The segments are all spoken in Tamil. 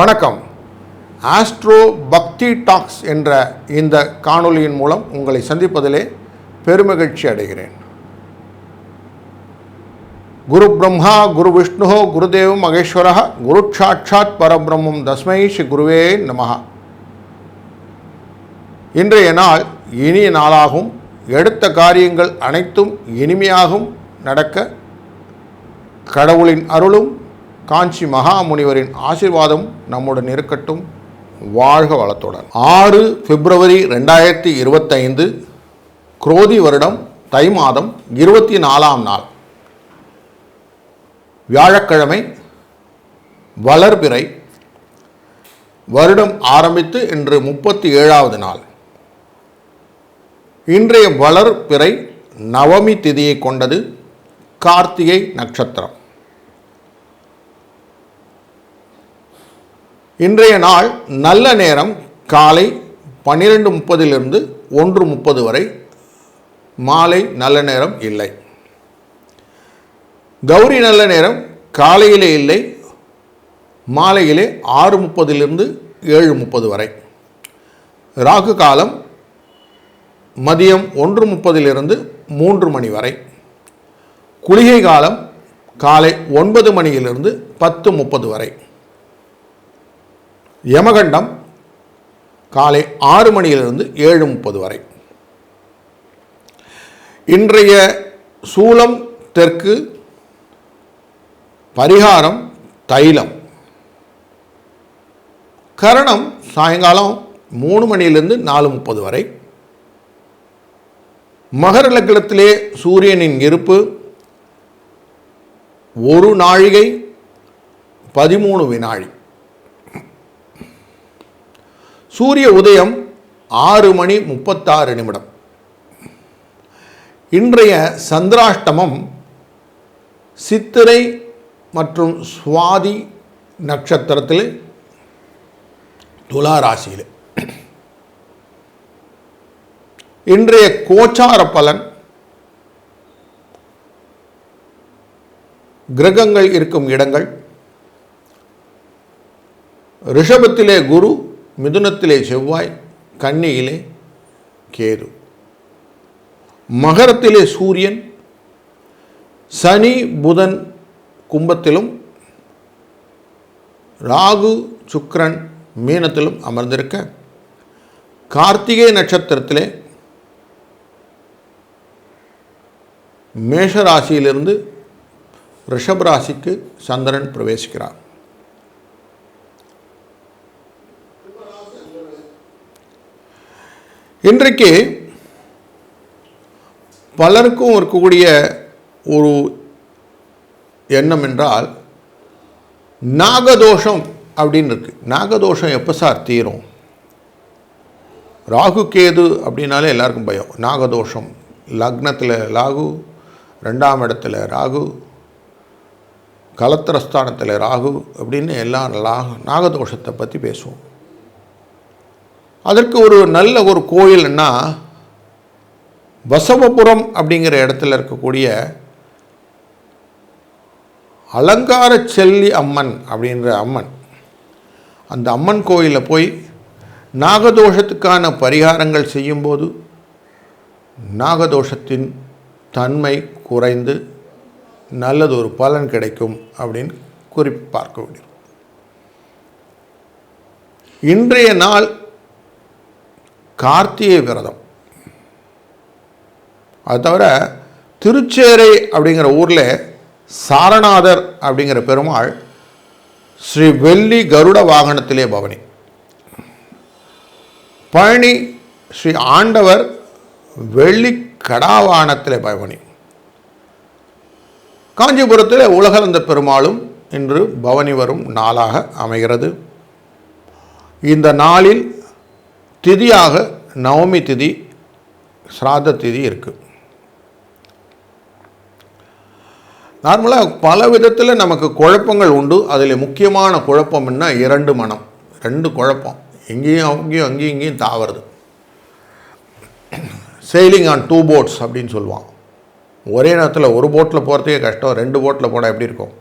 வணக்கம். ஆஸ்ட்ரோ பக்தி டாக்ஸ் என்ற இந்த காணொளியின் மூலம் உங்களை சந்திப்பதிலே பெருமகிழ்ச்சி அடைகிறேன். குரு பிரம்மா குரு விஷ்ணு குருதேவ் மகேஸ்வர குரு சாட்சாத் பரபிரம்மம் தஸ்மை ஸ்ரீ குருவே நமஹ இன்றைய நாள் இனிய நாளாகும். எடுத்த காரியங்கள் அனைத்தும் இனிமையாகவும் நடக்க கடவுளின் அருளும் காஞ்சி மகாமுனிவரின் ஆசிர்வாதம் நம்முடன் இருக்கட்டும். வாழ்க வளத்துடன். ஆறு பிப்ரவரி ரெண்டாயிரத்தி இருபத்தைந்து குரோதி வருடம் தை மாதம் இருபத்தி நாலாம் நாள். வியாழக்கிழமை வளர்பிறை. வருடம் ஆரம்பித்து இன்று முப்பத்தி ஏழாவது நாள். இன்றைய வளர்பிறை நவமி திதியை கொண்டது கார்த்திகை நட்சத்திரம். இன்றைய நாள் நல்ல நேரம் காலை பன்னிரெண்டு முப்பதிலிருந்து ஒன்று முப்பது வரை. மாலை நல்ல நேரம் இல்லை. கௌரி நல்ல நேரம் காலையிலே இல்லை. மாலையிலே ஆறு முப்பதிலிருந்து ஏழு முப்பது வரை. ராகு காலம் மதியம் ஒன்று முப்பதிலிருந்து மூன்று மணி வரை. குளிகை காலம் காலை ஒன்பது மணியிலிருந்து பத்து முப்பது வரை. யமகண்டம் காலை ஆறு மணியிலிருந்து ஏழு முப்பது வரை. இன்றைய சூலம் தெற்கு பரிகாரம் தைலம். கரணம் சாயங்காலம் மூணு மணியிலிருந்து நாலு முப்பது வரை. மகர லக்னத்திலே சூரியனின் இருப்பு ஒரு நாழிகை பதிமூணு வினாழி சூரிய உதயம் ஆறு மணி முப்பத்தாறு நிமிடம். இன்றைய சந்திராஷ்டமம் சித்திரை மற்றும் சுவாதி நட்சத்திரத்தில் துலா ராசியில். இன்றைய கோச்சார பலன் கிரகங்கள் இருக்கும் இடங்கள் ரிஷபத்திலே குரு மிதுனத்திலே செவ்வாய் கன்னியிலே கேது. மகரத்திலே சூரியன் சனி புதன் கும்பத்திலும் ராகு சுக்ரன் மீனத்திலும் அமர்ந்திருக்க கார்த்திகை நட்சத்திரத்திலே மேஷ ராசியிலிருந்து ராசிக்கு சந்திரன் பிரவேசிக்கிறார். இன்றைக்கு பலருக்கும் இருக்கக்கூடிய ஒரு எண்ணம் என்றால் நாகதோஷம் அப்படின்னு இருக்கு. நாகதோஷம் எப்போ சார் தீரும்? ராகு கேது அப்படின்னாலே எல்லாருக்கும் பயம். நாகதோஷம். லக்னத்தில் ராகு ரெண்டாம் இடத்துல ராகு கலத்திரஸ்தானத்தில் ராகு அப்படின்னு எல்லாம் லாகு நாகதோஷத்தை பற்றி பேசுவோம். அதற்கு ஒரு நல்ல ஒரு கோயில்னா வசவபுரம் அப்படிங்கிற இடத்துல இருக்கக்கூடிய அலங்கார செல்லி அம்மன் அப்படின்ற அம்மன். அந்த அம்மன் கோயிலில் போய் நாகதோஷத்துக்கான பரிகாரங்கள் செய்யும்போது நாகதோஷத்தின் தன்மை குறைந்து நல்லது ஒரு பலன் கிடைக்கும் அப்படின்னு குறிப்பு பார்க்க முடியும் இன்றைய நாள் கார்த்திகை விரதம். அது தவிர திருச்சேரை அப்படிங்கிற ஊரில் சாரநாதர் அப்படிங்கிற பெருமாள் ஸ்ரீ வெள்ளி கருட வாகனத்திலே பவனி. பழனி ஸ்ரீ ஆண்டவர் வெள்ளி கடாவானத்திலே பவனி. காஞ்சிபுரத்தில் உலகளந்த பெருமாளும் இன்று பவனி வரும் நாளாக அமைகிறது. இந்த நாளில் திதியாக நவமி திதி சிராத திதி இருக்குது நார்மலாக பல விதத்தில் நமக்கு குழப்பங்கள் உண்டு. அதில் முக்கியமான குழப்பம்னா இரண்டு மனம். ரெண்டு குழப்பம். எங்கேயும் அங்கேயும் அங்கேயும் இங்கேயும் தாவறது. செயிலிங் ஆன் டூ போட்ஸ் அப்படின்னு சொல்லுவான் ஒரே நேரத்தில் ஒரு போட்டில் போகிறதுக்கே கஷ்டம். ரெண்டு போட்டில் போனால் எப்படி இருக்கும்?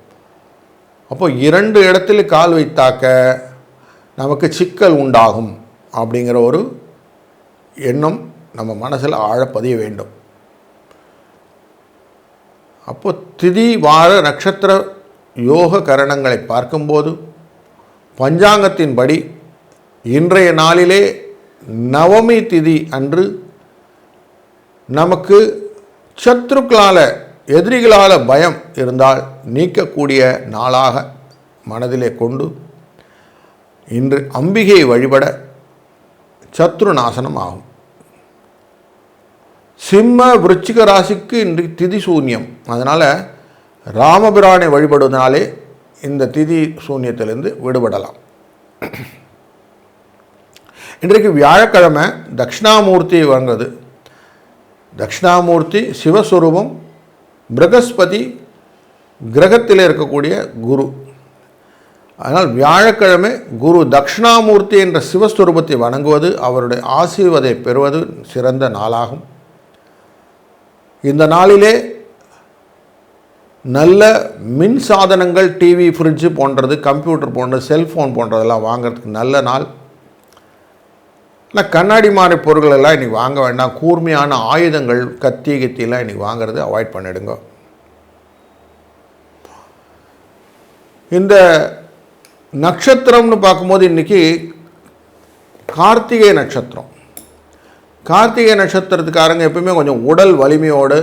அப்போ இரண்டு இடத்துல கால் வைத்தாக்க நமக்கு சிக்கல் உண்டாகும். அப்படிங்கிற ஒரு எண்ணம் நம்ம மனசில் ஆழப்பதிய வேண்டும். அப்போ திதி வார நட்சத்திர யோக கரணங்களை பார்க்கும்போது பஞ்சாங்கத்தின்படி இன்றைய நாளிலே நவமி திதி அன்று நமக்கு சத்ருக்களால் எதிரிகளால் பயம் இருந்தால் நீக்கக்கூடிய நாளாக மனதிலே கொண்டு இன்று அம்பிகையை வழிபட சத்ரு நாசனம் ஆகும் சிம்ம விருச்சிக ராசிக்கு இன்று திதி சூன்யம். அதனால் ராமபிரானை வழிபடுவதனாலே இந்த திதி சூன்யத்திலிருந்து விடுபடலாம். இன்றைக்கு வியாழக்கிழமை தட்சிணாமூர்த்தி வாங்குறது தட்சிணாமூர்த்தி சிவஸ்வரூபம் பிரகஸ்பதி கிரகத்தில் இருக்கக்கூடிய குரு. அதனால் வியாழக்கிழமை குரு தக்ஷணாமூர்த்தி என்ற சிவஸ்வரூபத்தை வணங்குவது அவருடைய ஆசீர்வதை பெறுவது சிறந்த நாளாகும். இந்த நாளிலே நல்ல மின் சாதனங்கள் டிவி ஃப்ரிட்ஜு போன்றது கம்ப்யூட்டர் போன்றது செல்ஃபோன் போன்றதெல்லாம் வாங்குறதுக்கு நல்ல நாள். ஆனால் கண்ணாடி மாதிரி பொருள்கள் எல்லாம் இன்றைக்கி வாங்க வேண்டாம். கூர்மையான ஆயுதங்கள் கத்தி கத்தியெல்லாம் இன்றைக்கி வாங்கிறது அவாய்ட் பண்ணிடுங்க. இந்த நட்சத்திரம்னு பார்க்கும்போது இன்றைக்கி கார்த்திகை நட்சத்திரம். கார்த்திகை நட்சத்திரத்துக்காரங்க எப்பவுமே கொஞ்சம் உடல் வலிமையோடு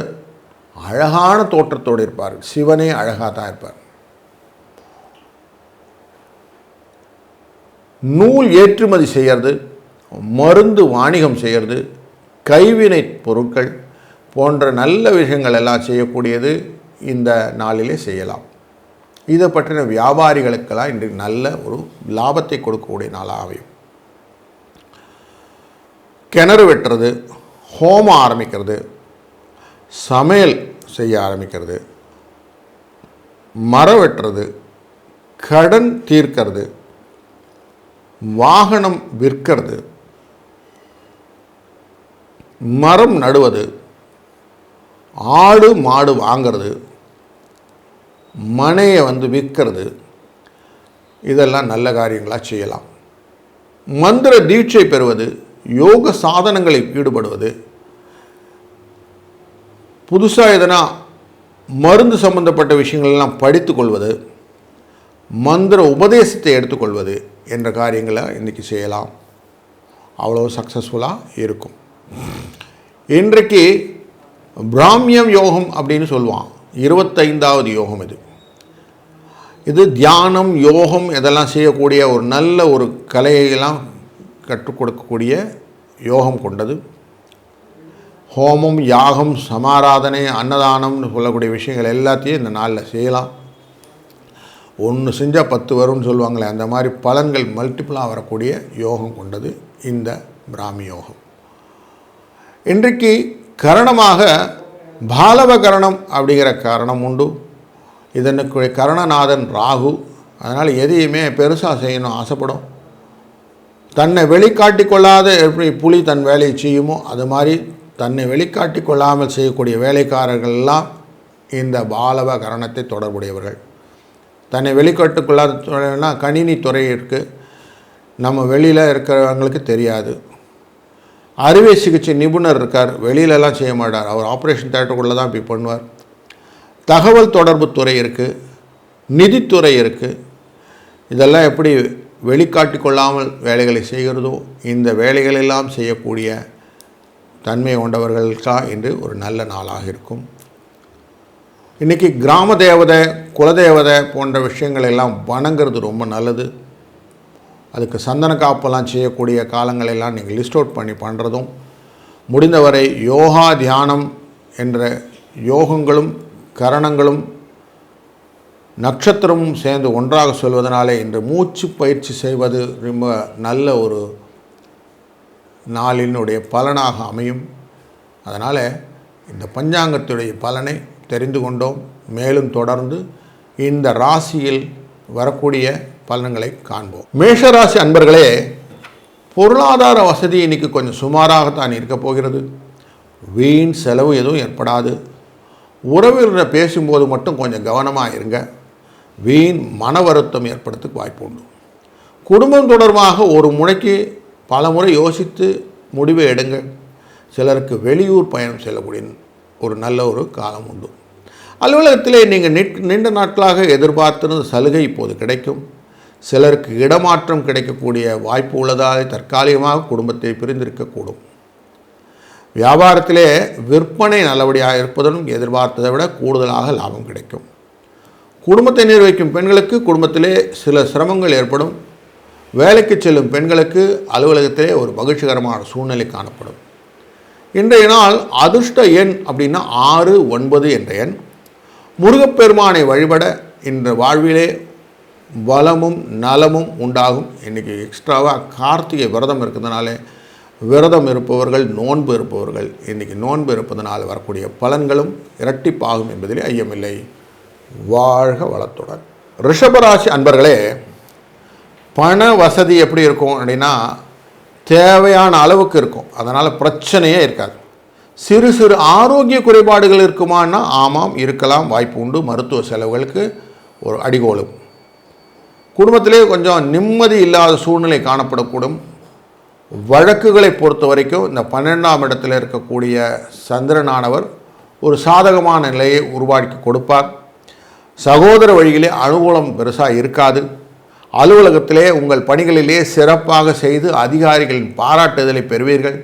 அழகான தோற்றத்தோடு இருப்பார் சிவனே அழகாக தான் இருப்பார். நூல் ஏற்றுமதி செய்கிறது மருந்து வாணிகம் செய்கிறது கைவினை பொருட்கள் போன்ற நல்ல விஷயங்கள் எல்லாம் செய்யக்கூடியது இந்த நாளிலே செய்யலாம். இதை பற்றின வியாபாரிகளுக்கெல்லாம் இன்று நல்ல ஒரு லாபத்தை கொடுக்கக்கூடிய நாளாக அமையும். கிணறு வெட்டுறது ஹோமம் ஆரம்பிக்கிறது சமையல் செய்ய ஆரம்பிக்கிறது மரம் வெட்டுறது கடன் தீர்க்கிறது வாகனம் விற்கிறது மரம் நடுவது ஆடு மாடு வாங்கிறது மனையை வந்து விற்கிறது. இதெல்லாம் நல்ல காரியங்களாக செய்யலாம். மந்திர தீட்சை பெறுவது யோக சாதனங்களில் ஈடுபடுவது. புதுசாக எதனா மருந்து சம்பந்தப்பட்ட விஷயங்களெல்லாம் படித்துக்கொள்வது மந்திர உபதேசத்தை எடுத்துக்கொள்வது என்ற காரியங்களை இன்றைக்கி செய்யலாம். அவ்வளோ சக்ஸஸ்ஃபுல்லாக இருக்கும். இன்றைக்கு பிராமியம் யோகம் அப்படின்னு சொல்லுவான். இருபத்தைந்தாவது யோகம் இது. இது தியானம் யோகம் இதெல்லாம் செய்யக்கூடிய ஒரு நல்ல ஒரு கலையெல்லாம் கற்றுக் கொடுக்கக்கூடிய யோகம் கொண்டது. ஹோமம் யாகம் சமாராதனை அன்னதானம்னு சொல்லக்கூடிய விஷயங்கள் எல்லாத்தையும் இந்த நாளில் செய்யலாம். ஒன்று செஞ்சால் பத்து வரும்னு சொல்லுவாங்களே அந்த மாதிரி பலன்கள் மல்டிப்புளாக வரக்கூடிய யோகம் கொண்டது இந்த பிராமி யோகம். இன்றைக்கு கரணமாக பாலவ கரணம் அப்படிங்கிற காரணம் உண்டு. இதனுக்கு கருணநாதன் ராகு. அதனால் எதையுமே பெருசாக செய்யணும் ஆசைப்படும். தன்னை வெளிக்காட்டி கொள்ளாத எப்படி புலி தன் வேலையை செய்யுமோ அது மாதிரி தன்னை வெளிக்காட்டி கொள்ளாமல் செய்யக்கூடிய வேலைக்காரர்கள்லாம் இந்த பாலவ கரணத்தை தொடர்புடையவர்கள். தன்னை வெளிக்காட்டுக்கொள்ளாத துறைனா கணினி துறை இருக்குது நம்ம வெளியில் இருக்கிறவங்களுக்கு தெரியாது. அறுவை சிகிச்சை நிபுணர் இருக்கார் வெளியிலலாம் செய்ய மாட்டார். அவர் ஆப்ரேஷன் தேட்டருக்குள்ளே தான் இப்படி பண்ணுவார். தகவல் தொடர்பு துறை இருக்குது நிதித்துறை இருக்குது இதெல்லாம் எப்படி வெளிக்காட்டி கொள்ளாமல் வேலைகளை செய்கிறதோ இந்த வேலைகளெல்லாம் செய்யக்கூடிய தன்மை கொண்டவர்களுக்கா இன்று ஒரு நல்ல நாளாக இருக்கும். இன்றைக்கி கிராம தேவதை குலதேவதை போன்ற விஷயங்கள் எல்லாம் வணங்குறது ரொம்ப நல்லது. அதுக்கு சந்தன காப்பெல்லாம் செய்யக்கூடிய காலங்களெல்லாம் நீங்கள் லிஸ்ட் அவுட் பண்ணி பண்ணுறதும் முடிந்தவரை யோகா தியானம் என்ற யோகங்களும் கரணங்களும் நட்சத்திரமும் சேர்ந்து ஒன்றாக சொல்வதனாலே இன்று மூச்சு பயிற்சி செய்வது ரொம்ப நல்ல ஒரு நாளினுடைய பலனாக அமையும். அதனால் இந்த பஞ்சாங்கத்துடைய பலனை தெரிந்து கொண்டோம். மேலும் தொடர்ந்து இந்த ராசியில் வரக்கூடிய பலன்களை காண்போம். மேஷராசி அன்பர்களே பொருளாதார வசதி இன்னைக்கு கொஞ்சம் சுமாராகத்தான் இருக்க போகிறது. வீண் செலவு எதுவும் ஏற்படாது. உறவினரை பேசும்போது மட்டும் கொஞ்சம் கவனமாக இருங்க. வீண் மன வருத்தம் ஏற்படுறதுக்கு வாய்ப்பு உண்டு. குடும்பம் தொடர்பாக ஒரு முறைக்கு பல முறை யோசித்து முடிவை எடுங்க. சிலருக்கு வெளியூர் பயணம் செல்லக்கூடிய ஒரு நல்ல ஒரு காலம் உண்டு. அலுவலகத்திலே நீங்கள் நீண்ட நாட்களாக எதிர்பார்த்திருந்த சலுகை இப்போது கிடைக்கும். சிலருக்கு இடமாற்றம் கிடைக்கக்கூடிய வாய்ப்பு உள்ளதால் தற்காலிகமாக குடும்பத்தை பிரிந்திருக்கக்கூடும். வியாபாரத்திலே விற்பனை நல்லபடியாக இருப்பதுடன் எதிர்பார்த்ததை விட கூடுதலாக லாபம் கிடைக்கும். குடும்பத்தை நிர்வகிக்கும் பெண்களுக்கு குடும்பத்திலே சில சிரமங்கள் ஏற்படும். வேலைக்கு செல்லும் பெண்களுக்கு அலுவலகத்திலே ஒரு மகிழ்ச்சிகரமான சூழ்நிலை காணப்படும். இன்றைய நாள் அதிர்ஷ்ட எண் அப்படின்னா ஆறு ஒன்பது என்ற எண். முருகப்பெருமானை வழிபட இன்று வாழ்விலே வளமும் நலமும் உண்டாகும். இன்றைக்கி எக்ஸ்ட்ராவாக கார்த்திகை விரதம் இருக்கிறதுனாலே விரதம் இருப்பவர்கள் நோன்பு இருப்பவர்கள் இன்றைக்கி நோன்பு இருப்பதனால் வரக்கூடிய பலன்களும் இரட்டிப்பாகும் என்பதிலே ஐயமில்லை. வாழ்க வளத்துடன். ரிஷபராசி அன்பர்களே பண வசதி எப்படி இருக்கும் அப்படின்னா தேவையான அளவுக்கு இருக்கும். அதனால் பிரச்சனையே இருக்காது. சிறு சிறு ஆரோக்கிய குறைபாடுகள் இருக்குமான்னா ஆமாம் இருக்கலாம். வாய்ப்பு உண்டு. மருத்துவ செலவுகளுக்கு ஒரு அடிகோலும். குடும்பத்திலே கொஞ்சம் நிம்மதி இல்லாத சூழ்நிலை காணப்படக்கூடும். வழக்குகளை பொறுத்த வரைக்கும் இந்த பன்னெண்டாம் இடத்தில் இருக்கக்கூடிய சந்திரனானவர் ஒரு சாதகமான நிலையை உருவாக்கி கொடுப்பார். சகோதர வழியிலே அனுகூலம் பெருசாக இருக்காது. அலுவலகத்திலே உங்கள் பணிகளிலே சிறப்பாக செய்து அதிகாரிகளின் பாராட்டுதலை பெறுவீர்கள்.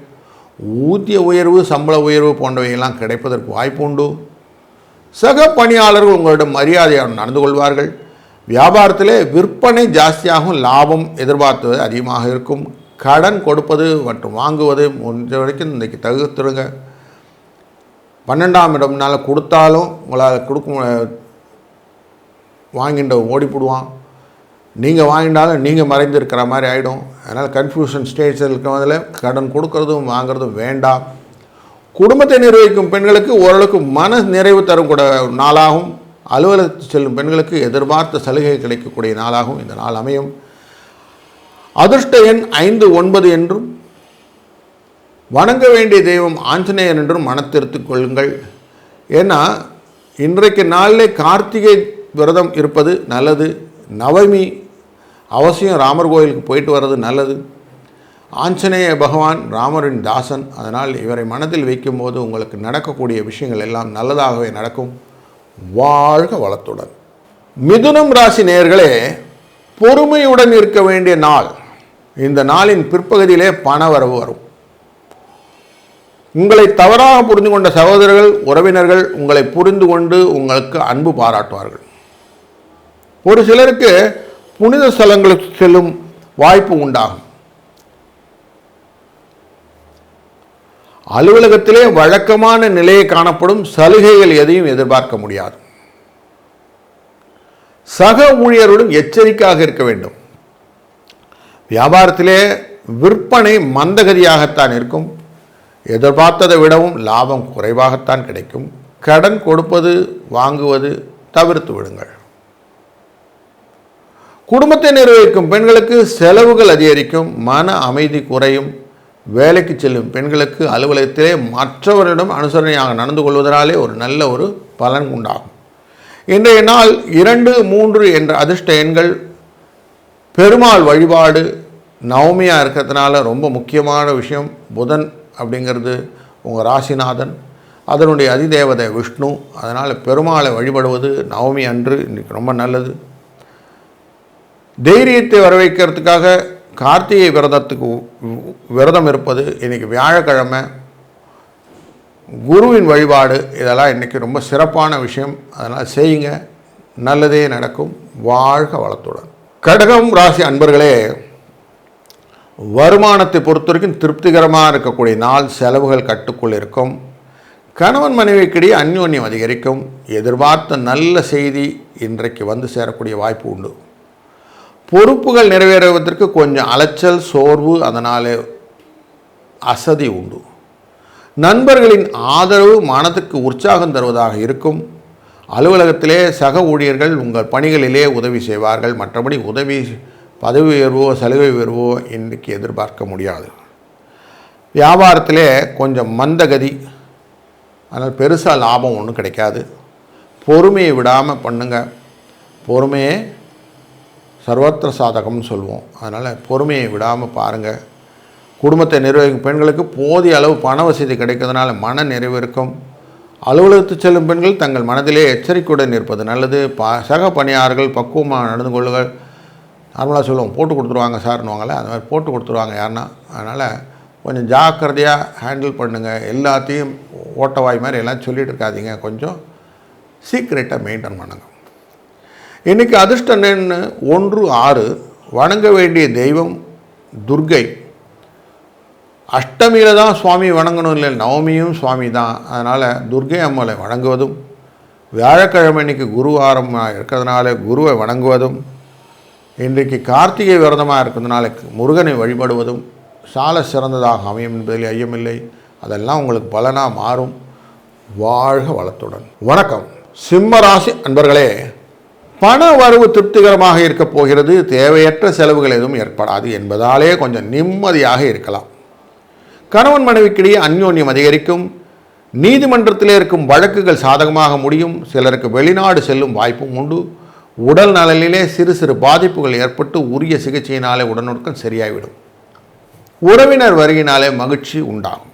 ஊதிய உயர்வு சம்பள உயர்வு போன்றவையெல்லாம் கிடைப்பதற்கு வாய்ப்பு உண்டு. சக பணியாளர்கள் உங்களிடம் மரியாதையாக நடந்து கொள்வார்கள். வியாபாரத்திலே விற்பனை ஜாஸ்தியாகும் லாபம் எதிர்பார்த்தது அதிகமாக இருக்கும். கடன் கொடுப்பது மற்றும் வாங்குவது முடிஞ்ச வரைக்கும் இன்றைக்கி தகுத்துருங்க பன்னெண்டாம் இடம்னால கொடுத்தாலும் உங்களால் கொடுக்க வாங்கின்ற ஓடிப்பிடுவான். நீங்கள் வாங்கிட்டாலும் நீங்கள் மறைந்திருக்கிற மாதிரி ஆகிடும் அதனால் கன்ஃபியூஷன் ஸ்டேஜில் இருக்கிறதில் கடன் கொடுக்கறதும் வாங்குறதும் வேண்டாம். குடும்பத்தை நிர்வகிக்கும் பெண்களுக்கு ஓரளவுக்கு மன நிறைவு தரும் கூட நாளாகும். அலுவலகத்தில் செல்லும் பெண்களுக்கு எதிர்பார்த்த சலுகை கிடைக்கக்கூடிய நாளாகும். இந்த நாள் அமையும். அதிர்ஷ்ட எண் ஐந்து ஒன்பது என்றும் வணங்க வேண்டிய தெய்வம் ஆஞ்சநேயர் என்றும் மனத்திருத்து கொள்ளுங்கள். ஏன்னா இன்றைக்கு நாளிலே கார்த்திகை விரதம் இருப்பது நல்லது நவமி அவசியம் ராமர் கோயிலுக்கு போயிட்டு வர்றது நல்லது. ஆஞ்சநேய பகவான் ராமரின் தாசன் அதனால் இவரை மனதில் வைக்கும்போது உங்களுக்கு நடக்கக்கூடிய விஷயங்கள் எல்லாம் நல்லதாகவே நடக்கும். வாழ்க வளத்துடன். மிதுனம் ராசி நேயர்களே பொறுமையுடன் இருக்க வேண்டிய நாள் இந்த நாளின் பிற்பகுதியிலே பணவரவு வரும். உங்களை தவறாக புரிந்து கொண்ட சகோதரர்கள் உறவினர்கள் உங்களை புரிந்து கொண்டு உங்களுக்கு அன்பு பாராட்டுவார்கள். ஒரு சிலருக்கு புனித ஸ்தலங்களுக்கு செல்லும் வாய்ப்பு உண்டாகும். அலுவலகத்திலே வழக்கமான நிலையை காணப்படும் சலுகைகள் எதையும் எதிர்பார்க்க முடியாது. சக ஊழியருடன் எச்சரிக்கையாக இருக்க வேண்டும். வியாபாரத்திலே விற்பனை மந்தகதியாகத்தான் இருக்கும். எதிர்பார்த்ததை விடவும் லாபம் குறைவாகத்தான் கிடைக்கும். கடன் கொடுப்பது வாங்குவது தவிர்த்து விடுங்கள். குடும்பத்தை நிர்வகிக்கும் பெண்களுக்கு செலவுகள் அதிகரிக்கும். மன அமைதி குறையும். வேலைக்கு செல்லும் பெண்களுக்கு அலுவலகத்திலே மற்றவரிடம் அனுசரணையாக நடந்து கொள்வதனாலே ஒரு நல்ல ஒரு பலன் உண்டாகும். இன்றைய நாள் இரண்டு மூன்று என்ற அதிர்ஷ்ட எண்கள் பெருமாள் வழிபாடு நவமியாக இருக்கிறதுனால ரொம்ப முக்கியமான விஷயம். புதன் அப்படிங்கிறது உங்கள் ராசிநாதன் அதனுடைய அதிதேவதை விஷ்ணு அதனால் பெருமாளை வழிபடுவது நவமி அன்று இன்றைக்கி ரொம்ப நல்லது. தைரியத்தை வரவைக்கிறதுக்காக கார்த்திகை விரதத்துக்கு விரதம் இருப்பது இன்றைக்கி வியாழக்கிழமை. குருவின் வழிபாடு இதெல்லாம் இன்றைக்கி ரொம்ப சிறப்பான விஷயம். அதனால் செய்யுங்க. நல்லதே நடக்கும். வாழ்க வளத்துடன். கடகம் ராசி அன்பர்களே வருமானத்தை பொறுத்த வரைக்கும் திருப்திகரமாக இருக்கக்கூடிய நாள் செலவுகள் கட்டுக்குள் இருக்கும். கணவன் மனைவிக்கிடையே அந்யோன்யம் அதிகரிக்கும். எதிர்பார்த்த நல்ல செய்தி இன்றைக்கு வந்து சேரக்கூடிய வாய்ப்பு உண்டு. பொறுப்புகள் நிறைவேறுவதற்கு கொஞ்சம் அலைச்சல் சோர்வு அதனால் அசதி உண்டு. நண்பர்களின் ஆதரவு மனதுக்கு உற்சாகம் தருவதாக இருக்கும். அலுவலகத்திலே சக ஊழியர்கள் உங்கள் பணிகளிலே உதவி செய்வார்கள். மற்றபடி உதவி பதவி உயர்வோ சலுகை உயர்வோ இன்றைக்கு எதிர்பார்க்க முடியாது. வியாபாரத்திலே கொஞ்சம் மந்தகதி அதனால் பெருசாக லாபம் ஒன்றும் கிடைக்காது. பொறுமையை விடாமல் பண்ணுங்கள் பொறுமையே சர்வத்திர சாதகம்னு சொல்லுவோம் அதனால் பொறுமையை விடாமல் பாருங்கள் குடும்பத்தை நிர்வகிக்கும் பெண்களுக்கு போதிய அளவு பண வசதி கிடைக்கிறதுனால மன நிறைவு இருக்கும். அலுவலகத்துக்கு செல்லும் பெண்கள் தங்கள் மனதிலே எச்சரிக்கையுடன் இருப்பது நல்லது. ப சக பணியாளர்கள் பக்குவமாக நடந்து கொள்ளுங்கள். நார்மலாக சொல்லுவோம் போட்டு கொடுத்துருவாங்க சார்னுவாங்களே அந்த மாதிரி போட்டு கொடுத்துருவாங்க யாருன்னா. அதனால் கொஞ்சம் ஜாக்கிரதையாக ஹேண்டில் பண்ணுங்கள் எல்லாத்தையும் ஓட்டவாய் மாதிரி எல்லாம் சொல்லிகிட்டு இருக்காதீங்க. கொஞ்சம் சீக்ரெட்டாக மெயின்டைன் பண்ணுங்கள் இன்றைக்கி அதிர்ஷ்டம் எண் ஒன்று ஆறு வணங்க வேண்டிய தெய்வம் துர்கை அஷ்டமியில் தான் சுவாமி வணங்கணும் இல்லை நவமியும் சுவாமி தான் அதனால் துர்கை அம்மலை வணங்குவதும் வியாழக்கிழமை இன்னைக்கு குருவாரமாக இருக்கிறதுனால குருவை வணங்குவதும் இன்றைக்கு கார்த்திகை விரதமாக இருக்கிறதுனால முருகனை வழிபடுவதும் சால சிறந்ததாக அமையும் என்பதில் ஐயமில்லை. அதெல்லாம் உங்களுக்கு பலனாக மாறும். வாழ்க வளத்துடன். வணக்கம். சிம்ம ராசி அன்பர்களே பண வரவு திருப்திகரமாக இருக்கப் போகிறது. தேவையற்ற செலவுகள் எதுவும் ஏற்படாது என்பதாலே கொஞ்சம் நிம்மதியாக இருக்கலாம். கணவன் மனைவிக்கிடையே அந்யோன்யம் அதிகரிக்கும். நீதிமன்றத்திலே இருக்கும் வழக்குகள் சாதகமாக முடியும். சிலருக்கு வெளிநாடு செல்லும் வாய்ப்பும் உண்டு. உடல் நலனிலே சிறு சிறு பாதிப்புகள் ஏற்பட்டு உரிய சிகிச்சையினாலே உடனுடன் சரியாகிவிடும். உறவினர் வருகையினாலே மகிழ்ச்சி உண்டாகும்.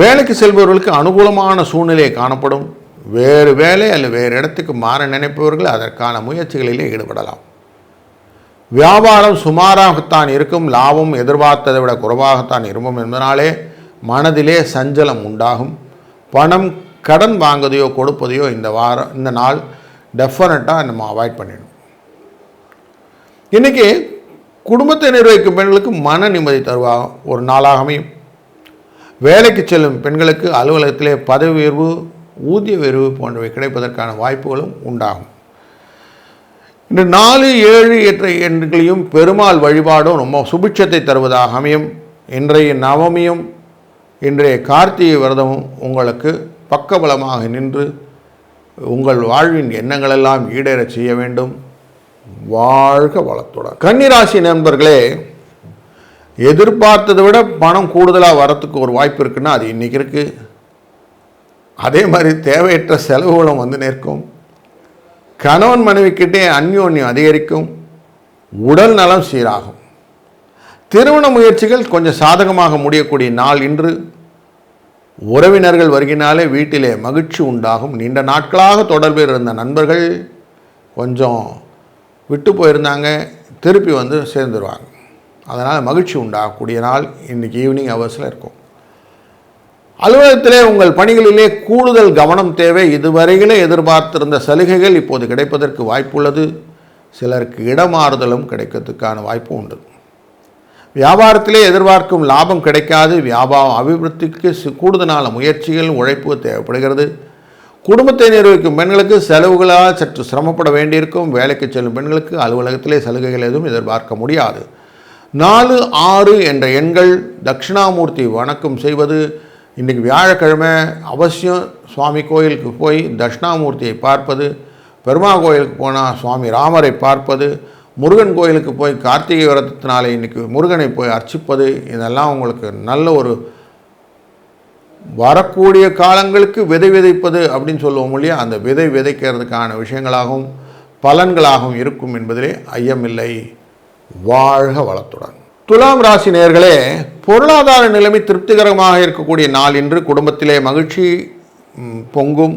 வேலைக்கு செல்பவர்களுக்கு அனுகூலமான சூழ்நிலை காணப்படும். வேறு வேலை அல்லது வேறு இடத்துக்கு மாற நினைப்பவர்கள் அதற்கான முயற்சிகளிலே ஈடுபடலாம். வியாபாரம் சுமாராகத்தான் இருக்கும் லாபம் எதிர்பார்த்ததை விட குறைவாகத்தான் இருக்கும் என்பதனாலே மனதிலே சஞ்சலம் உண்டாகும். பணம் கடன் வாங்குவதையோ கொடுப்பதையோ இந்த வாரம் இந்த நாள் டெஃபினட்டாக நம்ம அவாய்ட் பண்ணிடணும். இன்றைக்கி குடும்பத்தை நிர்வகிக்கும் பெண்களுக்கு மன நிம்மதி தருவா ஒரு நாளாக அமையும். வேலைக்கு செல்லும் பெண்களுக்கு அலுவலகத்திலே பதவி உயர்வு ஊதிய உயர்வு போன்றவை கிடைப்பதற்கான வாய்ப்புகளும் உண்டாகும். இன்று நாலு ஏழு என்ற எண்களையும் பெருமாள் வழிபாடும் ரொம்ப சுபிட்சத்தை தருவதாக அமையும். இன்றைய நவமியும் இன்றைய கார்த்திகை விரதமும் உங்களுக்கு பக்கபலமாக நின்று உங்கள் வாழ்வின் எண்ணங்களெல்லாம் ஈடேறச் செய்ய வேண்டும். வாழ்க வளத்துடன். கன்னிராசி நண்பர்களே எதிர்பார்த்ததை விட பணம் கூடுதலாக வரத்துக்கு ஒரு வாய்ப்பு இருக்குன்னா அது இன்றைக்கி இருக்குது அதே மாதிரி தேவையற்ற செலவுகளும் வந்து நிற்கும். கணவன் மனைவிக்கிட்டே அந்யோன்யம் அதிகரிக்கும் உடல் நலம் சீராகும். திருமண முயற்சிகள் கொஞ்சம் சாதகமாக முடியக்கூடிய நாள் இன்று. உறவினர்கள் வருகினாலே வீட்டிலே மகிழ்ச்சி உண்டாகும். நீண்ட நாட்களாக தொடர்பில் இருந்த நண்பர்கள் கொஞ்சம் விட்டு போயிருந்தாங்க திருப்பி வந்து சேர்ந்துருவாங்க. அதனால் மகிழ்ச்சி உண்டாகக்கூடிய நாள் இன்றைக்கி ஈவினிங் ஹவர்ஸில் இருக்கும். அலுவலகத்திலே உங்கள் பணிகளிலே கூடுதல் கவனம் தேவை. இதுவரையிலே எதிர்பார்த்திருந்த சலுகைகள் இப்போது கிடைப்பதற்கு வாய்ப்புள்ளது. சிலருக்கு இடமாறுதலும் கிடைக்கிறதுக்கான வாய்ப்பு உண்டு. வியாபாரத்திலே எதிர்பார்க்கும் லாபம் கிடைக்காது. வியாபாரம் அபிவிருத்திக்கு கூடுதலான முயற்சிகள் உழைப்பு தேவைப்படுகிறது. குடும்பத்தை நிர்வகிக்கும் பெண்களுக்கு செலவுகளால் சற்று சிரமப்பட வேண்டியிருக்கும். வேலைக்கு செல்லும் பெண்களுக்கு அலுவலகத்திலே சலுகைகள் எதுவும் எதிர்பார்க்க முடியாது. நாலு ஆறு என்ற எண்கள் தட்சிணாமூர்த்தி வணக்கம் செய்வது இன்றைக்கி வியாழக்கிழமை அவசியம் சுவாமி கோயிலுக்கு போய் தட்சிணாமூர்த்தியை பார்ப்பது பெருமா கோயிலுக்கு போனால் சுவாமி ராமரை பார்ப்பது முருகன் கோயிலுக்கு போய் கார்த்திகை விரதத்தினாலே இன்றைக்கி முருகனை போய் அர்ச்சிப்பது இதெல்லாம் உங்களுக்கு நல்ல ஒரு வரக்கூடிய காலங்களுக்கு விதை விதைப்பது அப்படின்னு சொல்லுவோம் இல்லையா? அந்த விதை விதைக்கிறதுக்கான விஷயங்களாகவும் பலன்களாகவும் இருக்கும் என்பதிலே ஐயமில்லை. வாழ்க வளத்துடன். துலாம் ராசி நேர்களே பொருளாதார நிலைமை திருப்திகரமாக இருக்கக்கூடிய நாள் இன்று குடும்பத்திலே மகிழ்ச்சி பொங்கும்.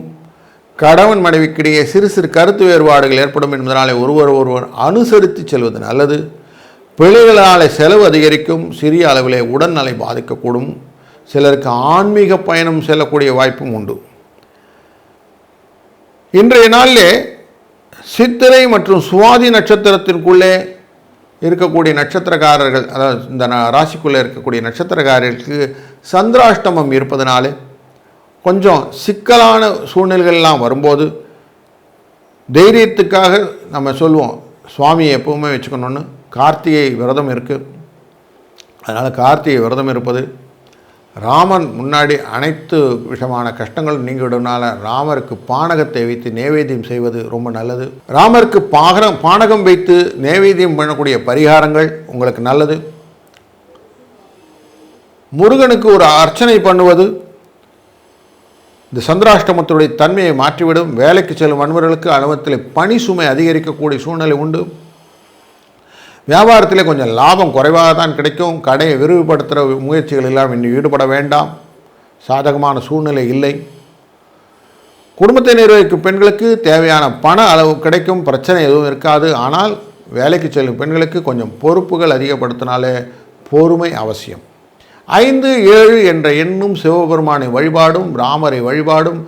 கணவன் மனைவிக்கிடையே சிறு சிறு கருத்து வேறுபாடுகள் ஏற்படும் என்பதனாலே ஒருவர் ஒருவர் அனுசரித்து செல்வது நல்லது. பிள்ளைகளாலே செலவு அதிகரிக்கும் சிறிய அளவிலே உடல்நலை பாதிக்கக்கூடும். சிலருக்கு ஆன்மீக பயணம் செல்லக்கூடிய வாய்ப்பும் உண்டு. இன்றைய நாளிலே சித்திரை மற்றும் சுவாதி நட்சத்திரத்திற்குள்ளே இருக்கக்கூடிய நட்சத்திரக்காரர்கள் அதாவது இந்த ராசிக்குள்ளே இருக்கக்கூடிய நட்சத்திரக்காரர்களுக்கு சந்திராஷ்டமம் இருப்பதனாலே கொஞ்சம் சிக்கலான சூழ்நிலைகள்லாம் வரும்போது தைரியத்துக்காக நம்ம சொல்லுவோம் சுவாமியை எப்பவுமே வச்சுக்கணும்னு. கார்த்திகை விரதம் இருக்குது அதனால் கார்த்திகை விரதம் இருப்பது ராமன் முன்னாடி அனைத்து விஷமான கஷ்டங்களும் நீங்கிவிடுனால ராமருக்கு பானகத்தை வைத்து நேவேத்தியம் செய்வது ரொம்ப நல்லது. ராமருக்கு பாகரம் பானகம் வைத்து நேவேத்தியம் பண்ணக்கூடிய பரிகாரங்கள் உங்களுக்கு நல்லது. முருகனுக்கு ஒரு அர்ச்சனை பண்ணுவது இந்த சந்திராஷ்டமத்துடைய தன்மையை மாற்றிவிடும். வேலைக்கு செல்லும் அன்பர்களுக்கு அனுபவத்தில் பணி சுமை அதிகரிக்கக்கூடிய சூழ்நிலை உண்டு. வியாபாரத்தில் கொஞ்சம் லாபம் குறைவாக தான் கிடைக்கும். கடையை விரிவுபடுத்துகிற முயற்சிகள் எல்லாம் இன்னும் ஈடுபட வேண்டாம். சாதகமான சூழ்நிலை இல்லை. குடும்பத்தை நிர்வகிக்கும் பெண்களுக்கு தேவையான பண அளவு கிடைக்கும். பிரச்சனை எதுவும் இருக்காது. ஆனால் வேலைக்கு செல்லும் பெண்களுக்கு கொஞ்சம் பொறுப்புகள் அதிகப்படுத்தினாலே பொறுமை அவசியம். ஐந்து ஏழு என்ற எண்ணும் சிவபெருமானை வழிபாடும் ராமரை வழிபாடும்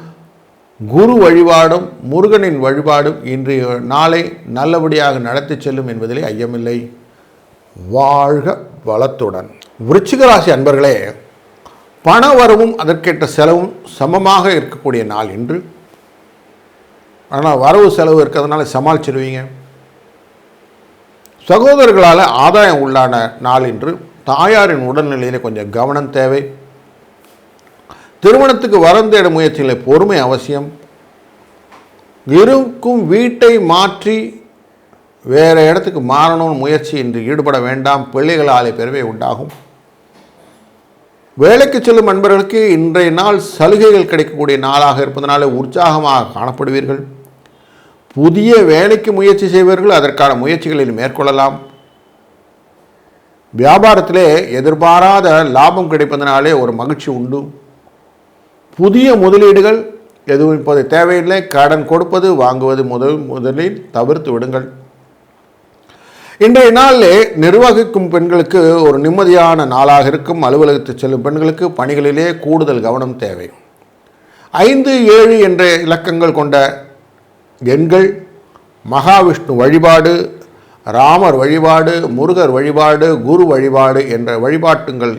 குரு வழிபாடும் முருகனின் வழிபாடும் இன்றைய நாளை நல்லபடியாக நடத்தி செல்லும் என்பதிலே ஐயமில்லை. வாழ்க வளத்துடன். விருச்சிகராசி அன்பர்களே பண வரவும் அதற்கேற்ற செலவும் சமமாக இருக்கக்கூடிய நாள் இன்று. ஆனால் வரவு செலவு இருக்கிறதுனால சமாளிச்சிடுவீங்க சகோதரர்களால் ஆதாயம் உள்ளான நாள் இன்று. தாயாரின் உடல்நிலையில் கொஞ்சம் கவனம் தேவை. திருமணத்துக்கு வரம் தேட முயற்சியில் பொறுமை அவசியம். இருக்கும் வீட்டை மாற்றி வேறு இடத்துக்கு மாறணும்னு முயற்சி இன்று ஈடுபட வேண்டாம். பிள்ளைகளாலே பெருமை உண்டாகும். வேலைக்கு செல்லும் நண்பர்களுக்கு இன்றைய நாள் சலுகைகள் கிடைக்கக்கூடிய நாளாக இருப்பதனால உற்சாகமாக காணப்படுவீர்கள். புதிய வேலைக்கு முயற்சி செய்வர்கள் அதற்கான முயற்சிகளில் மேற்கொள்ளலாம். வியாபாரத்திலே எதிர்பாராத லாபம் கிடைப்பதனாலே ஒரு மகிழ்ச்சி உண்டு. புதிய முதலீடுகள் எதுவும் இப்போது தேவையில்லை. கடன் கொடுப்பது வாங்குவது முதல் முதலில் தவிர்த்து விடுங்கள். இன்றைய நாளிலே நிர்வகிக்கும் பெண்களுக்கு ஒரு நிம்மதியான நாளாக இருக்கும். அலுவலகத்தை செல்லும் பெண்களுக்கு பணிகளிலே கூடுதல் கவனம் தேவை. ஐந்து ஏழு என்ற இலக்கங்கள் கொண்ட எண்கள் மகாவிஷ்ணு வழிபாடு ராமர் வழிபாடு முருகர் வழிபாடு குரு வழிபாடு என்ற வழிபாட்டுங்கள்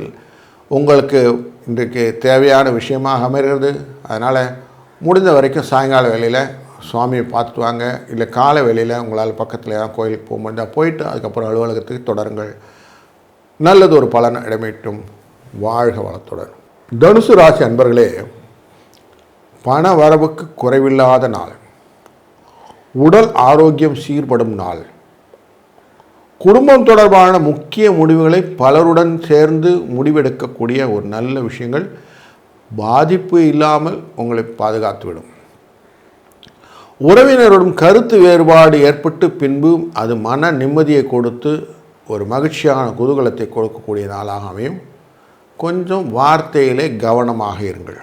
உங்களுக்கு இன்றைக்கு தேவையான விஷயமாக அமைகிறது. அதனால் முடிந்த வரைக்கும் சாயங்கால வேலையில் சுவாமியை பார்த்துட்டு வாங்க. இல்லை காலை வேலையில் உங்களால் பக்கத்தில் ஏதாவது கோயிலுக்கு போக முடிஞ்சால் போயிட்டு அதுக்கப்புறம் அலுவலகத்துக்கு தொடருங்கள். நல்லது ஒரு பலன் இடமேட்டும் வாழ்க வளத்துடன். தனுசு ராசி அன்பர்களே பண வரவுக்கு குறைவில்லாத நாள். உடல் ஆரோக்கியம் சீர்படும் நாள். குடும்பம் தொடர்பான முக்கிய முடிவுகளை பலருடன் சேர்ந்து முடிவெடுக்கக்கூடிய ஒரு நல்ல விஷயங்கள் பாதிப்பு இல்லாமல் உங்களை பாதுகாத்துவிடும். உறவினருடன் கருத்து வேறுபாடு ஏற்பட்டு பின்பு அது மன நிம்மதியை கொடுத்து ஒரு மகிழ்ச்சியான குதூகலத்தை கொடுக்கக்கூடிய நாளாக அமையும். கொஞ்சம் வார்த்தையிலே கவனமாக இருங்கள்.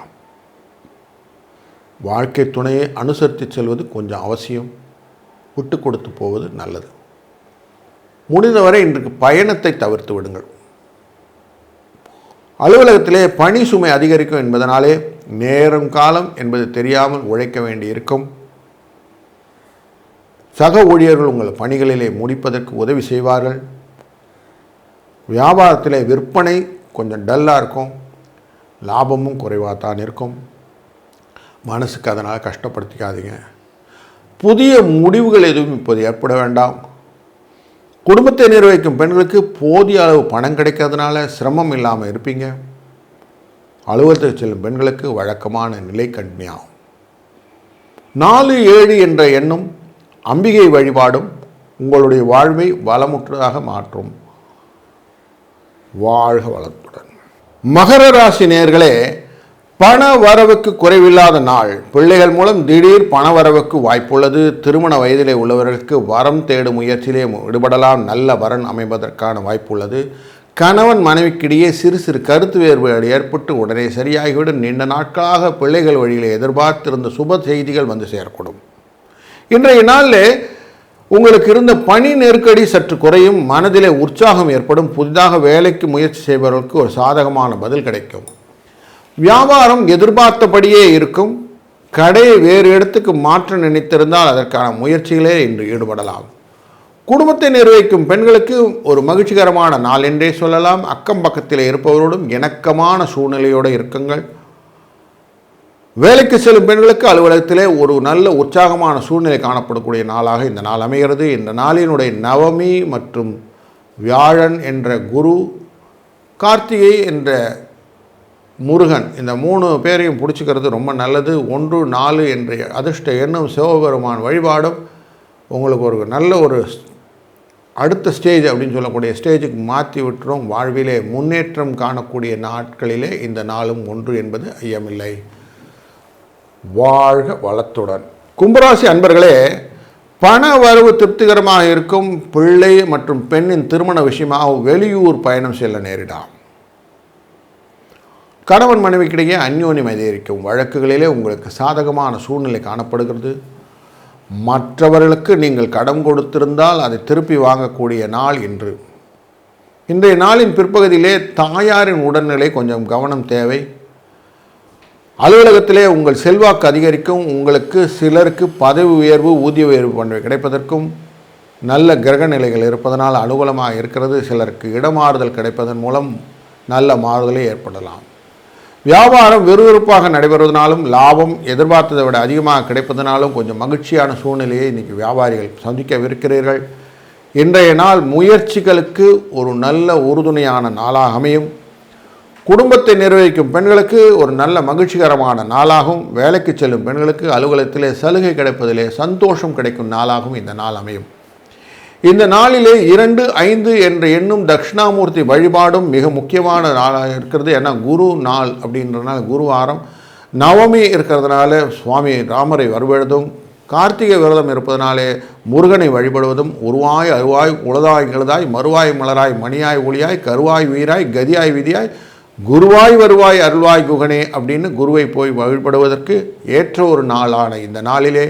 வாழ்க்கை துணையை அனுசரித்து செல்வது கொஞ்சம் அவசியம். விட்டு கொடுத்து போவது நல்லது. முடிந்தவரை இன்றைக்கு பயணத்தை தவிர்த்து விடுங்கள். அலுவலகத்திலே பணி சுமை அதிகரிக்கும் என்பதனாலே நேரம் காலம் என்பது தெரியாமல் உழைக்க வேண்டி இருக்கும் சக ஊழியர்கள் உங்கள் பணிகளிலே முடிப்பதற்கு உதவி செய்வார்கள். வியாபாரத்திலே விற்பனை கொஞ்சம் டல்லாக இருக்கும். லாபமும் குறைவாக தான் இருக்கும். மனசுக்கு அதனால் கஷ்டப்படுத்திக்காதீங்க. புதிய முடிவுகள் எதுவும் இப்போது ஏற்பட வேண்டாம். குடும்பத்தை நிர்வகிக்கும் பெண்களுக்கு போதிய அளவு பணம் கிடைக்கிறதுனால சிரமம் இல்லாமல் இருப்பீங்க. அலுவலகத்துக்கு செல்லும் பெண்களுக்கு வழக்கமான நிலை கண்மையாகும். நாலு ஏழு என்ற எண்ணும் அம்பிகை வழிபாடும் உங்களுடைய வாழ்வை வளமுற்றதாக மாற்றும். வாழ்க வளத்துடன். மகர ராசி நேர்களே பண வரவுக்கு குறைவில்லாத நாள். பிள்ளைகள் மூலம் திடீர் பண வரவுக்கு வாய்ப்புள்ளது. திருமண வயதிலே உள்ளவர்களுக்கு வரம் தேடும் முயற்சியிலே ஈடுபடலாம். நல்ல வரன் அமைவதற்கான வாய்ப்புள்ளது. கணவன் மனைவிக்கிடையே சிறு சிறு கருத்து வேறுபாடு ஏற்பட்டு உடனே சரியாகிவிடும். நீண்ட நாட்களாக பிள்ளைகள் வழியில் எதிர்பார்த்திருந்த சுப செய்திகள் வந்து சேரக்கூடும். இன்றைய நாளில் உங்களுக்கு இருந்த பணி நெருக்கடி சற்று குறையும். மனதிலே உற்சாகம் ஏற்படும். புதிதாக வேலைக்கு முயற்சி செய்பவர்களுக்கு ஒரு சாதகமான பதில் கிடைக்கும். வியாபாரம் எதிர்பார்த்தபடியே இருக்கும். கடையை வேறு இடத்துக்கு மாற்ற நினைத்திருந்தால் அதற்கான முயற்சிகளே இன்று ஈடுபடலாம். குடும்பத்தை நிர்வகிக்கும் பெண்களுக்கு ஒரு மகிழ்ச்சிகரமான நாள் என்றே சொல்லலாம். அக்கம் பக்கத்தில் இருப்பவரோடும் இணக்கமான சூழ்நிலையோடு இருக்குங்கள். வேலைக்கு செல்லும் பெண்களுக்கு அலுவலகத்திலே ஒரு நல்ல உற்சாகமான சூழ்நிலை காணப்படக்கூடிய நாளாக இந்த நாள் அமைகிறது. இந்த நாளினுடைய நவமி மற்றும் வியாழன் என்ற குரு கார்த்திகை என்ற முருகன். இந்த மூணு பேரையும் பிடிச்சிக்கிறது ரொம்ப நல்லது. ஒன்று நாலு என்ற அதிர்ஷ்ட எண்ணும் சிவபெருமான் வழிபாடும் உங்களுக்கு ஒரு நல்ல ஒரு அடுத்த ஸ்டேஜ் அப்படின்னு சொல்லக்கூடிய ஸ்டேஜுக்கு மாற்றி விட்டுரும். வாழ்விலே முன்னேற்றம் காணக்கூடிய நாட்களிலே இந்த நாளும் ஒன்று என்பது ஐயமில்லை. வாழ்க வளத்துடன். கும்பராசி அன்பர்களே பண வரவு திருப்திகரமாக இருக்கும். பிள்ளை மற்றும் பெண்ணின் திருமண விஷயமாக வெளியூர் பயணம் செல்ல நேரிடாம் கணவன் மனைவிக்கிடையே அந்யோன்யம் அதிகரிக்கும். வழக்குகளிலே உங்களுக்கு சாதகமான சூழ்நிலை காணப்படுகிறது. மற்றவர்களுக்கு நீங்கள் கடன் கொடுத்திருந்தால் அதை திருப்பி வாங்கக்கூடிய நாள் இன்று. இன்றைய நாளின் பிற்பகுதியிலே தாயாரின் உடல்நிலை கொஞ்சம் கவனம் தேவை. அலுவலகத்திலே உங்கள் செல்வாக்கு அதிகரிக்கும். உங்களுக்கு சிலருக்கு பதவி உயர்வு ஊதிய உயர்வு போன்றவை கிடைப்பதற்கும் நல்ல கிரக நிலைகள் இருப்பதனால் அனுகூலமாக இருக்கிறது. சிலருக்கு இடமாறுதல் கிடைப்பதன் மூலம் நல்ல மாறுதலை ஏற்படலாம். வியாபாரம் விறுவிறுப்பாக நடைபெறுவதனாலும் லாபம் எதிர்பார்த்ததை விட அதிகமாக கிடைப்பதனாலும் கொஞ்சம் மகிழ்ச்சியான சூழ்நிலையை இன்றைக்கி வியாபாரிகள் சந்திக்கவிருக்கிறீர்கள். இன்றைய நாள் முயற்சிகளுக்கு ஒரு நல்ல உறுதுணையான நாளாக அமையும். குடும்பத்தை நிர்வகிக்கும் பெண்களுக்கு ஒரு நல்ல மகிழ்ச்சிகரமான நாளாகும். வேலைக்கு செல்லும் பெண்களுக்கு அலுவலகத்திலே சலுகை கிடைப்பதிலே சந்தோஷம் கிடைக்கும் நாளாகவும் இந்த நாள் அமையும். இந்த நாளிலே இரண்டு ஐந்து என்ற எண்ணும் தட்சிணாமூர்த்தி வழிபாடும் மிக முக்கியமான நாளாக இருக்கிறது. ஏன்னா குரு நாள் அப்படின்றனால குருவாரம் நவமி இருக்கிறதுனால சுவாமி ராமரை வருவதும் கார்த்திகை விரதம் இருப்பதனாலே முருகனை வழிபடுவதும் உருவாய் அருவாய் உளதாய் எழுதாய் மறுவாய் மலராய் மணியாய் ஒளியாய் கருவாய் வீராய் கதியாய் விதியாய் குருவாய் வருவாய் அருள்வாய் குகனே அப்படின்னு குருவை போய் வழிபடுவதற்கு ஏற்ற ஒரு நாளான இந்த நாளிலே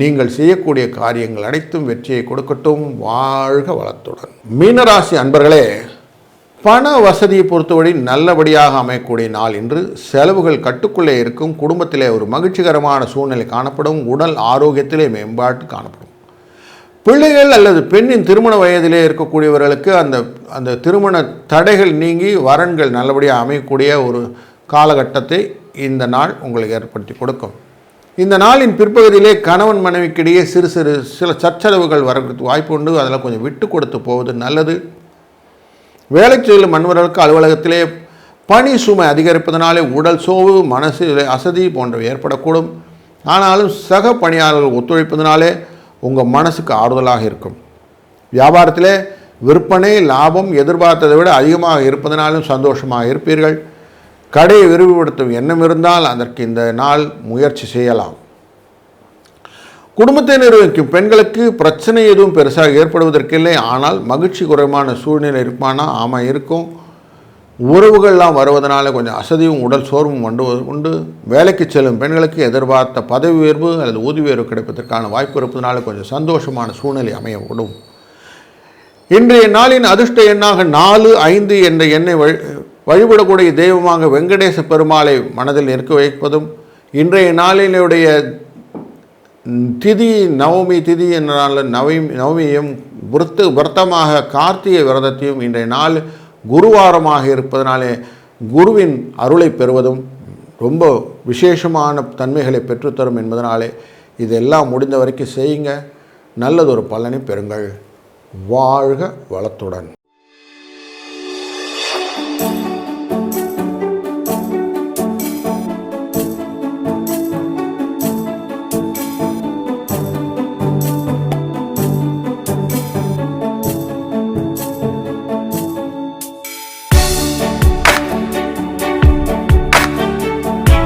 நீங்கள் செய்யக்கூடிய காரியங்கள் அனைத்தும் வெற்றியை கொடுக்கட்டும். வாழ்க வளத்துடன். மீனராசி அன்பர்களே பண வசதியை பொறுத்தவரை நல்லபடியாக அமையக்கூடிய நாள் என்று செலவுகள் கட்டுக்குள்ளே இருக்கும். குடும்பத்திலே ஒரு மகிழ்ச்சிகரமான சூழ்நிலை காணப்படும். உடல் ஆரோக்கியத்திலே மேம்பாட்டு காணப்படும். பிள்ளைகள் அல்லது பெண்ணின் திருமண வயதிலே இருக்கக்கூடியவர்களுக்கு அந்த அந்த திருமண தடைகள் நீங்கி வரன்கள் நல்லபடியாக அமையக்கூடிய ஒரு காலகட்டத்தை இந்த நாள் உங்களுக்கு ஏற்படுத்தி கொடுக்கும். இந்த நாளின் பிற்பகுதியிலே கணவன் மனைவிக்கிடையே சிறு சிறு சில சச்சரவுகள் வரதுக்கு வாய்ப்பு உண்டு. அதில் கொஞ்சம் விட்டு கொடுத்து போவது நல்லது. வேலை செய்யும் மன்வர்களுக்கு அலுவலகத்திலே பணி சுமை அதிகரிப்பதனாலே உடல் சோர்வு மனசு அசதி போன்றவை ஏற்படக்கூடும். ஆனாலும் சக பணியாளர்கள் ஒத்துழைப்பதனாலே உங்கள் மனசுக்கு ஆறுதலாக இருக்கும். வியாபாரத்திலே விற்பனை லாபம் எதிர்பார்த்ததை விட அதிகமாக இருப்பதனாலும் சந்தோஷமாக இருப்பீர்கள். கடையை விரிவுபடுத்தும் எண்ணம் இருந்தால் அதற்கு இந்த நாள் முயற்சி செய்யலாம். குடும்பத்தை நிர்வகிக்கும் பெண்களுக்கு பிரச்சனை எதுவும் பெருசாக ஏற்படுவதற்கில்லை ஆனால் மகிழ்ச்சி குறைவான சூழ்நிலை இருக்குமானா? ஆமாம் இருக்கும். உறவுகள்லாம் வருவதனால கொஞ்சம் அசதியும் உடல் சோர்வும் உண்டு உண்டு. வேலைக்கு செல்லும் பெண்களுக்கு எதிர்பார்த்த பதவி உயர்வு அல்லது ஊதிய உயர்வு கிடைப்பதற்கான வாய்ப்பு இருப்பதனால கொஞ்சம் சந்தோஷமான சூழ்நிலை அமையக்கூடும். இன்றைய நாளின் அதிர்ஷ்ட எண்ணாக நாலு ஐந்து என்ற எண்ணை வழி வழிபடக்கூடிய தெய்வமாக வெங்கடேச பெருமாளை மனதில் நிற்க வைப்பதும் இன்றைய நாளினுடைய திதி நவமி திதி என்ற நாளில் நவமி நவமியும் விருத்து விரத்தமாக கார்த்திகை விரதத்தையும் இன்றைய நாள் குருவாரமாக இருப்பதனாலே குருவின் அருளை பெறுவதும் ரொம்ப விசேஷமான தன்மைகளை பெற்றுத்தரும் என்பதனாலே இதெல்லாம் முடிந்த வரைக்கும் செய்யுங்க. நல்லதொரு பலனை பெறுங்கள். வாழ்க வளத்துடன்.